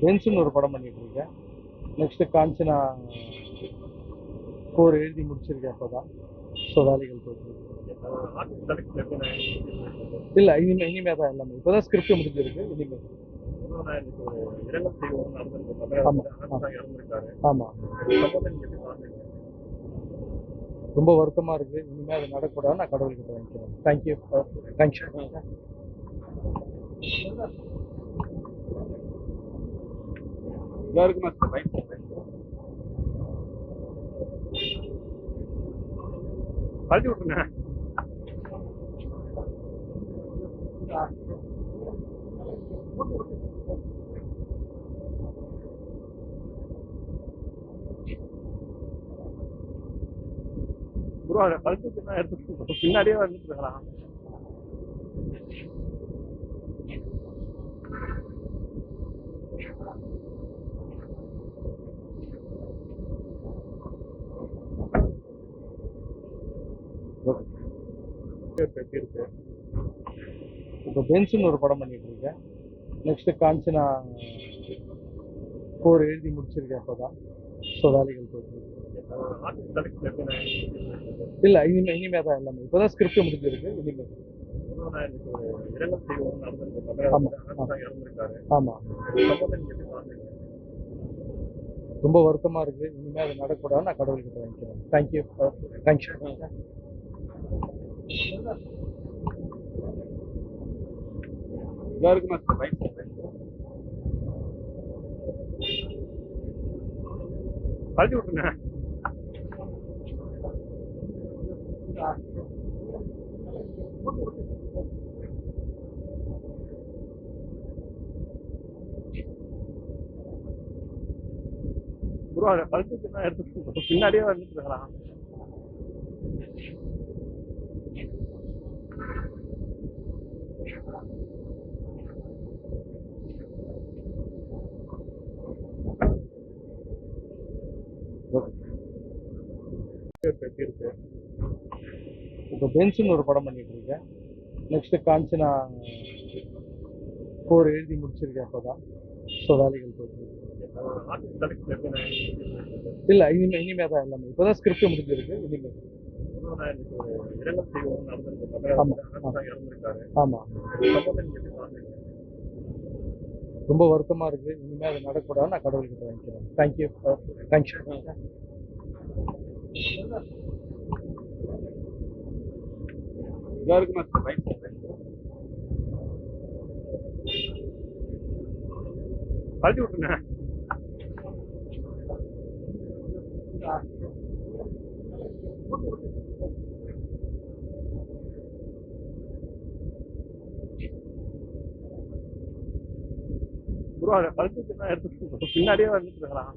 பென்ஸ்னு ஒரு படம் பண்ணிட்டு இருக்கேன் நெக்ஸ்ட் காஞ்சனா ஃபோர் எழுதி முடிச்சிருக்கேன் இப்போ தான் ஸோ வேலைகள் போயிட்டு இல்லை இனிமே இனிமே தான் எல்லாமே இப்போ தான் ஸ்கிரிப்ட் முடிஞ்சிருக்கு இனிமேல் ஆமாம் ரொம்ப வருத்தமாக இருக்குது இனிமேல் அது நடக்கூடாது நான் கடவுள்கிட்ட வாங்கிக்கிறேன். தேங்க்யூ தேங்க்யூ எல்லாருக்குமா சார் ரைட் கழட்டி விட்டுருங்க. ப்ரோ அதை கழட்டி விட்டுனா எடுத்து பின்னாடியே வந்துட்டு இருக்கலாம் இப்போ பென்ஸ்னு ஒரு படம் பண்ணிட்டு இருக்கேன் நெக்ஸ்ட் காஞ்சனா போர் எழுதி முடிச்சிருக்கேன் இப்போ ஸோ வேலைகள் போயிட்டு இல்லை இனிமே இனிமே தான் எல்லாமே. இப்போதான் ஸ்கிரிப்ட் முடிஞ்சிருக்கு. இனிமேல் ஆமா. ரொம்ப வருத்தமா இருக்கு. இனிமே அது நடக்கூடாது நான் கடவுள்கிட்ட வாங்கிக்கிறேன் தேங்க்யூ தேங்க்யூ எல்லாருக்குமா சார் ரைட் கழட்டி விட்டுருங்க. ப்ரோ அதை கழட்டி விட்டுனா எடுத்து பின்னாடியே வந்துட்டு இருக்கிறான் எப்படி இருக்கு இப்போ பென்ஸ்னு ஒரு படம் பண்ணிட்டு இருக்கேன் நெக்ஸ்ட் காஞ்சனா ஃபோர் எழுதி முடிச்சிருக்கேன் இப்போ தான் ஸோ வேலைகள் போயிட்டு இல்லை இனிமே இனிமே தான் எல்லாமே. இப்போ தான் ஸ்கிரிப்ட் முடிஞ்சிருக்கு இனிமேல் ரொம்ப வருத்தமா இருக்கு. இனிமேல் அது நடக்கூடாது நான் கடவுள்கிட்ட வாங்கிக்கிறேன் தேங்க்யூ தேங்க்யூ எல்லாருக்குமே சார் கழட்டி விட்டுருங்க. ப்ரோ அதை கழட்டி விட்டுனா பின்னாடியே வந்துட்டு இருக்கலாம்